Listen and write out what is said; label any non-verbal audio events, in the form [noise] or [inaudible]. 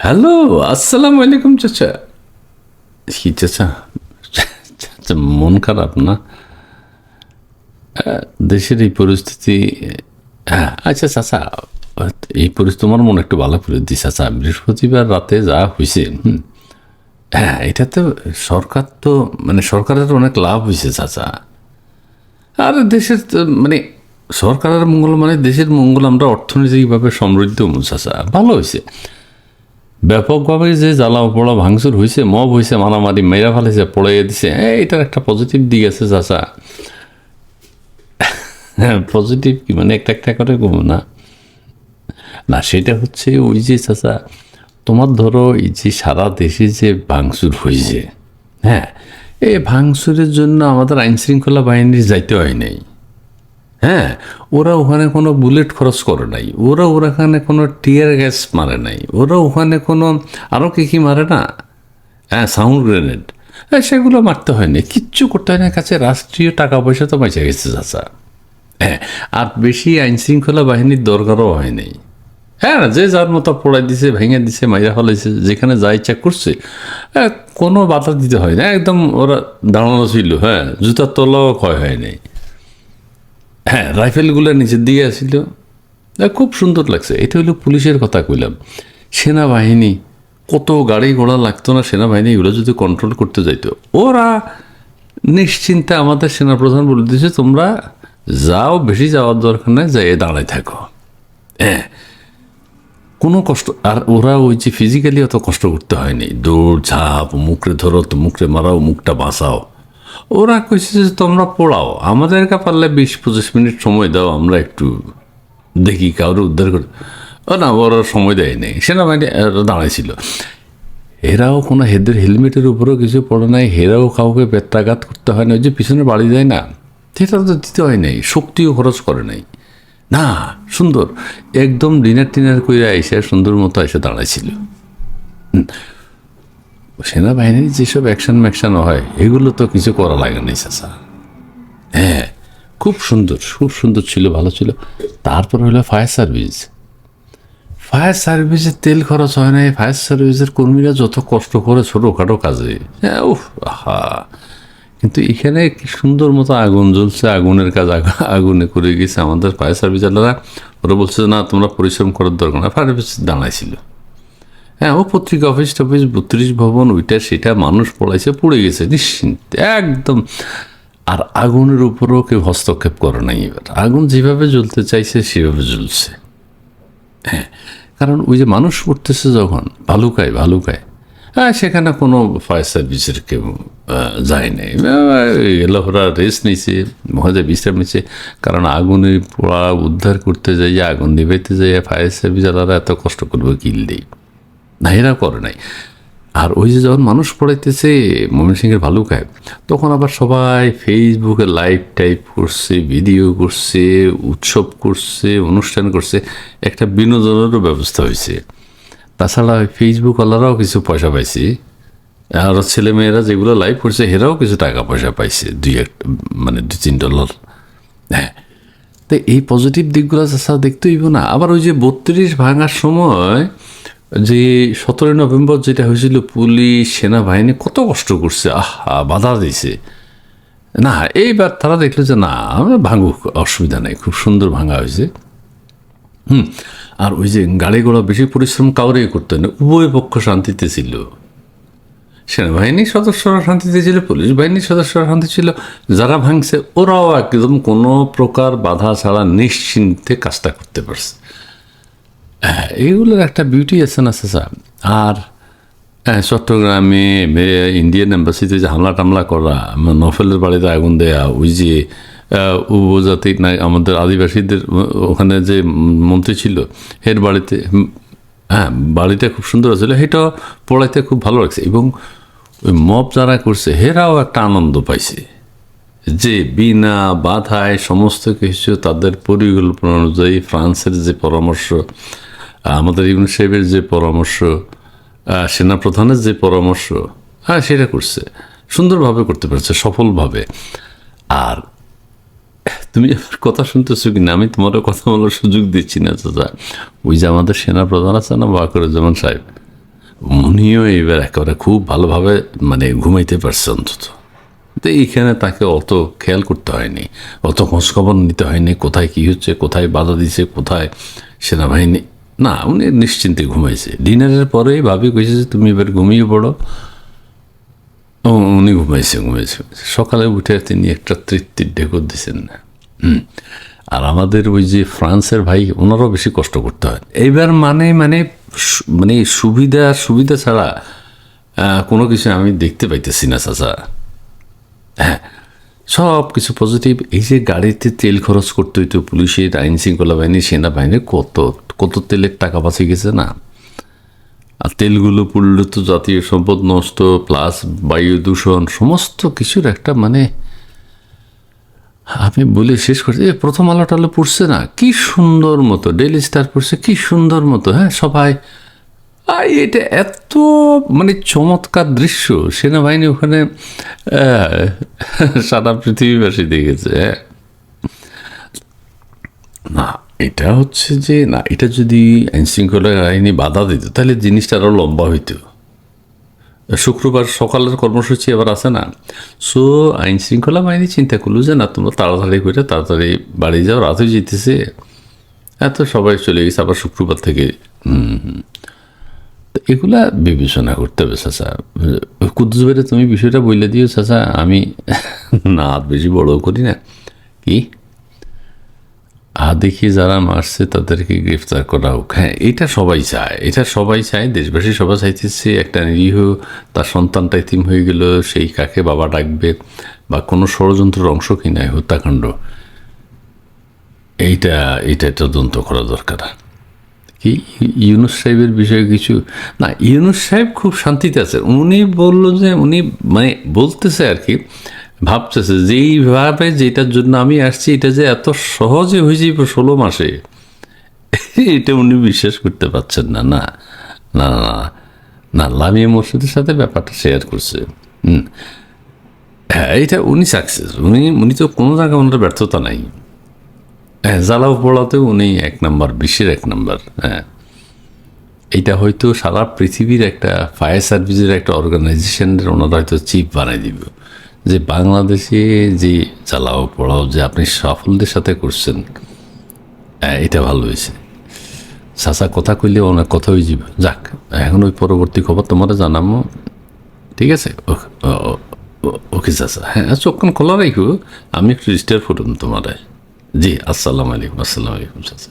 Hello আসসালামু আলাইকুম চাচা। কি চাচা? চাচা মন খারাপ না? দেশের এই পরিস্থিতি হ্যাঁ আচ্ছা চাচা এই পরিস্থিতি তোমার মনে একটু ভালো দিস চাচা। বৃহস্পতিবার রাতে যা হয়েছে হুম, হ্যাঁ এটা তো সরকার তো মানে সরকারের অনেক লাভ হয়েছে চাচা। আর দেশের মানে সরকারের মঙ্গল মানে দেশের মঙ্গল আমরা অর্থনৈতিকভাবে সমৃদ্ধ চাচা ভালো হয়েছে ব্যাপকভাবে যে জ্বালা পোড়া ভাঙচুর হয়েছে মব হয়েছে মারামারি মেরা ফেলেছে পড়ে দিছে এটার একটা পজিটিভ দিক আছে চাচা। [laughs] পজিটিভ কি মানে একটা একটা করে কম না। না, সেটা হচ্ছে ওই যে চাচা, তোমার ধরো এই যে সারা দেশে যে ভাঙচুর হয়েছে হ্যাঁ এই ভাঙচুরের জন্য আমাদের আইন শৃঙ্খলা বাহিনীর যাইতে হয় নাই। হ্যাঁ ওরা ওখানে কোনো বুলেট খরচ করে নাই, ওরা ওখানে কোনো টিয়ার গ্যাস মারে নাই, ওরা ওখানে কোনো আরও কি কি মারে না? হ্যাঁ সাউন্ড গ্রেনেড। হ্যাঁ সেগুলো মারতে হয় না কিচ্ছু করতে হয় না কাছে রাষ্ট্রীয় টাকা পয়সা তো বেঁচে গেছে, চাচা। হ্যাঁ আর বেশি আইন শৃঙ্খলা বাহিনীর দরকারও হয় নাই। হ্যাঁ যে যার মতো পড়াই দিছে, ভেঙে দিছে, মাইরা ফলাইছে, যেখানে যা ইচ্ছা করছে হ্যাঁ কোনো বাধা দিতে হয় না একদম ওরা দাঁড়ানো ছিল হ্যাঁ জুতার তলাও ক্ষয় হয় নাই। হ্যাঁ রাইফেলগুলো নিচের দিকে আসছিল খুব সুন্দর লাগছে। এটা হলো পুলিশের কথা কইলাম। সেনাবাহিনী, কত গাড়ি ঘোড়া লাগতো না সেনাবাহিনী, এগুলো যদি কন্ট্রোল করতে যাইতো। ওরা নিশ্চিন্তে আমাদের সেনাপ্রধান বলে দিয়েছে, তোমরা যাও, বেশি যাওয়ার দরকার নেই যাই দাঁড়ায় থাকো। হ্যাঁ কোনো কষ্ট, আর ওরা ওই যে ফিজিক্যালি অত কষ্ট করতে হয়নি। দৌড় ঝাঁপ মুখরে ধরো, তো মুখরে মারাও, মুখটা বাঁচাও। ওরা কইছে যে তোমরা পড়াও। আমাদেরকে পারলে বিশ পঁচিশ মিনিট সময় দাও, আমরা একটু দেখি কাউরে উদ্ধার করে। ও না, ওরা সময় দেয়নি। সেনাবাহিনী দাঁড়াইছিল। এরাও কোনো হেদের হেলমেটের উপরেও কিছু পড়ে নাই, হেরাও কাউকে পেত্রাঘাত করতে হয় না ওই যে পিছনে বাড়ি যায় না, সেটা তো দিতে হয় নাই, শক্তিও খরচ করে নাই। না, সুন্দর, একদম ডিনার টিনার করে এসে সুন্দর মতো এসে দাঁড়াইছিল। সেনাবাহিনীর যেসব অ্যাকশন ম্যাকশন হয়, এগুলো তো কিছু করা লাগে না চাচা। হ্যাঁ খুব সুন্দর খুব সুন্দর ছিল, ভালো ছিল। তারপর হলো ফায়ার সার্ভিস। ফায়ার সার্ভিসের তেল খরচ হয় না, এই ফায়ার সার্ভিসের কর্মীরা যত কষ্ট করে ছোটোখাটো কাজে হ্যাঁ উফ, আহা। কিন্তু এখানে কি সুন্দর মতো আগুন জ্বলছে, আগুনের কাজ আগু- আগুনে করে গেছে আমাদের ফায়ার সার্ভিস ওরা বলছে, না, তোমরা পরিশ্রম করার দরকার না। ফায়ার সার্ভিস দাঁড়াইছিল। হ্যাঁ ও পত্রিকা অফিস টফিস বত্রিশ ভবন, ওইটা সেটা মানুষ পড়াইছে, পড়ে গেছে, নিশ্চিন্ত, একদম। আর আগুনের উপরও কেউ হস্তক্ষেপ করে নাই এবার। আগুন যেভাবে জ্বলতে চাইছে, সেভাবে জ্বলছে। হ্যাঁ কারণ ওই যে মানুষ পড়তেছে যখন, ভালুকায় ভালুকায় হ্যাঁ সেখানে কোনো ফায়ার সার্ভিসের কেউ যায় নাই। এলোহরা রেস্ট নিছে মহাজা বিশ্রাম নিচ্ছে কারণ আগুনে পোড়া, উদ্ধার করতে যাইয়া, আগুন নিভাইতে যাই ফায়ার সার্ভিস আলাদা, এত কষ্ট করবে, কিল দেই। না করে নাই। আর ওই যে যখন মানুষ পড়াইতেছে, মমিন ময়মনসিংহের ভালুকায় তখন আবার সবাই ফেসবুকে লাইভ টাইপ করছে ভিডিও করছে, উৎসব করছে, অনুষ্ঠান করছে। একটা বিনোদনেরও ব্যবস্থা হয়েছে তাছাড়া ফেসবুকওয়ালারাও কিছু পয়সা পাইছে। আর ছেলেমেয়েরা যেগুলো লাইভ করছে এরাও কিছু টাকা পয়সা পাইছে, দুই এক মানে দুই তিন ডলার হ্যাঁ। তো এই পজিটিভ দিকগুলো চাষা দেখতে হইব না। আবার ওই যে বত্রিশ ভাঙার সময় যে সতেরোই নভেম্বর যেটা হয়েছিল পুলিশ, সেনাবাহিনী কত কষ্ট করছে, আহা, বাধা দিছে না, এইবার তারা দেখল যে, না, আমরা ভাঙুক, অসুবিধা নেই, খুব সুন্দর ভাঙা হয়েছে। হুম, আর ওই যে গাড়ি ঘোড়া বেশি পরিশ্রম কাউরেই করতে না, উভয় পক্ষ শান্তিতে ছিল। সেনাবাহিনীর সদস্যরা শান্তিতে ছিল, পুলিশ বাহিনীর সদস্যরা শান্তি ছিল, যারা ভাঙছে, ওরাও একদম কোনো প্রকার বাধা ছাড়া নিশ্চিন্তে কাজটা করতে পারছে। এইগুলোর একটা বিউটি আছে না চাচা আর চট্টগ্রামে ইন্ডিয়ান এম্বাসিতে যে হামলা টামলা করা নফেলের বাড়িতে আগুন দেয়া, ওই যে উপজাতি না, আমাদের আদিবাসীদের ওখানে যে মন্ত্রী ছিল এর বাড়িতে হ্যাঁ বাড়িটা খুব সুন্দর ছিল সেটাও পড়াইতে খুব ভালো লাগছে। এবং ওই মব যারা করছে, হেরাও একটা আনন্দ পাইছে যে বিনা বাধায় সমস্ত কিছু তাদের পরিকল্পনা অনুযায়ী ফ্রান্সের যে পরামর্শ আমাদের ইউন সাহেবের যে পরামর্শ সেনাপ্রধানের যে পরামর্শ হ্যাঁ সেটা করছে। সুন্দরভাবে করতে পারছে, সফলভাবে। আর তুমি কথা শুনতেছো কি না আমি তোমারও কথা বলার সুযোগ দিচ্ছি না, চাচা। ওই যে আমাদের সেনাপ্রধান আছে না ওয়াকরুজ্জামান সাহেব? উনিও এবার একেবারে খুব ভালোভাবে মানে ঘুমাইতে পারছে অন্তত। তো এইখানে তাকে অত খেয়াল করতে হয়নি, অত খোঁজখবর নিতে হয়নি, কোথায় কি হচ্ছে, কোথায় বাধা দিছে, কোথায় সেনাবাহিনী না, উনি নিশ্চিন্তে ঘুমাইছে। ডিনারের পরেই ভাবি কইছে যে তুমি এবার ঘুমিয়ে পড়ো। ও, উনি ঘুমাইছে ঘুমাইছে সকালে উঠে তিনি একটা তৃপ্তির ঢেকর দিছেন না। হুম। আর আমাদের ওই যে ফ্রান্সের ভাই, ওনারও বেশি কষ্ট করতে হয়। এইবার মানে মানে মানে সুবিধা সুবিধা ছাড়া কোনো কিছু আমি দেখতে পাইতেছি না, চাচা। হ্যাঁ সব কিছু পজিটিভ এই যে গাড়িতে তেল খরচ করতে হইতো, পুলিশের আইন শৃঙ্খলা বাহিনী সেনাবাহিনীর কত কত তেলের টাকা বাঁচে গেছে না? আর তেলগুলো পুড়লে তো জাতীয় সম্পদ নষ্ট প্লাস বায়ু দূষণ, সমস্ত কিছুর একটা মানে আমি বলে শেষ করছি এ প্রথম আলো পড়ছে না। কি সুন্দর মতো ডেলি স্টার পড়ছে, কি সুন্দর মতো হ্যাঁ সবাই আর এটা এত মানে চমৎকার দৃশ্য। সেনাবাহিনী ওখানে সারা পৃথিবীবাসী দেখেছে হ্যাঁ। না এটা হচ্ছে যে, না, এটা যদি আইন শৃঙ্খলা আইনি বাধা দিত, তাহলে জিনিসটা আরও লম্বা হইতো। শুক্রবার সকালের কর্মসূচি এবার আছে না? সো আইন শৃঙ্খলা বাহিনী চিন্তা করল যে, না, তোমরা তাড়াতাড়ি করে তাড়াতাড়ি বাড়ি যাও রাতে যেতেছে। এত সবাই চলে গেছে আবার শুক্রবার থেকে। তো এগুলা বিবেচনা করতে হবে, চাচা। কুদ্দুস বেড়ে তুমি বিষয়টা বলে দিও, চাচা। আমি না বেশি বড় করি না। কি? আর দেখি যারা মারছে, তাদেরকে গ্রেফতার করা হোক। হ্যাঁ এটা সবাই চায়। এটা সবাই চায়। দেশবাসী সবাই চাইতেছে একটা নিরীহ, তার সন্তানটা ইতিম হয়ে গেল, সেই কাকে বাবা ডাকবে বা কোনো ষড়যন্ত্রের অংশ কি নাই, হত্যাকাণ্ড। এইটা এটা তদন্ত করা দরকার। কি? ইউনুস সাহেবের বিষয়ে কিছু? না, ইউনুস সাহেব খুব শান্তিতে আছে উনি বলল যে, উনি মানে বলতেছে আর কি ভাবতেছে যে এইভাবে যেটার জন্য আমি আসছি, এটা যে এত সহজে হয়ে যাবে ষোলো মাসে, এটা উনি বিশ্বাস করতে পারছেন না না না না না লামিয়া মসজিদের সাথে ব্যাপারটা শেয়ার করছে হ্যাঁ এটা উনি সাকসেস উনি উনি তো কোনো জায়গায় ওনার ব্যর্থতা নাই। হ্যাঁ জ্বালাও পড়াতেও উনি এক নাম্বার, বিশ্বের এক নাম্বার হ্যাঁ। এটা হয়তো সারা পৃথিবীর একটা ফায়ার সার্ভিসের একটা অর্গানাইজেশনের ওনারা হয়তো চিফ বানাই দিব। যে বাংলাদেশে যে চালাও পড়াও যে আপনি সাফল্যের সাথে করছেন হ্যাঁ এটা ভালো হয়েছে। চাচা কথা কইলে অনেক কথা হয়ে যাবে। যাক, এখন ওই পরবর্তী খবর তোমার জানাব ঠিক আছে? ওকে চাচা। হ্যাঁ চোখখান খোলা রাখো আমি একটু রেজিস্টার করুন তোমার। জি, আসসালামু আলাইকুম আসসালামু আলাইকুম, চাচা।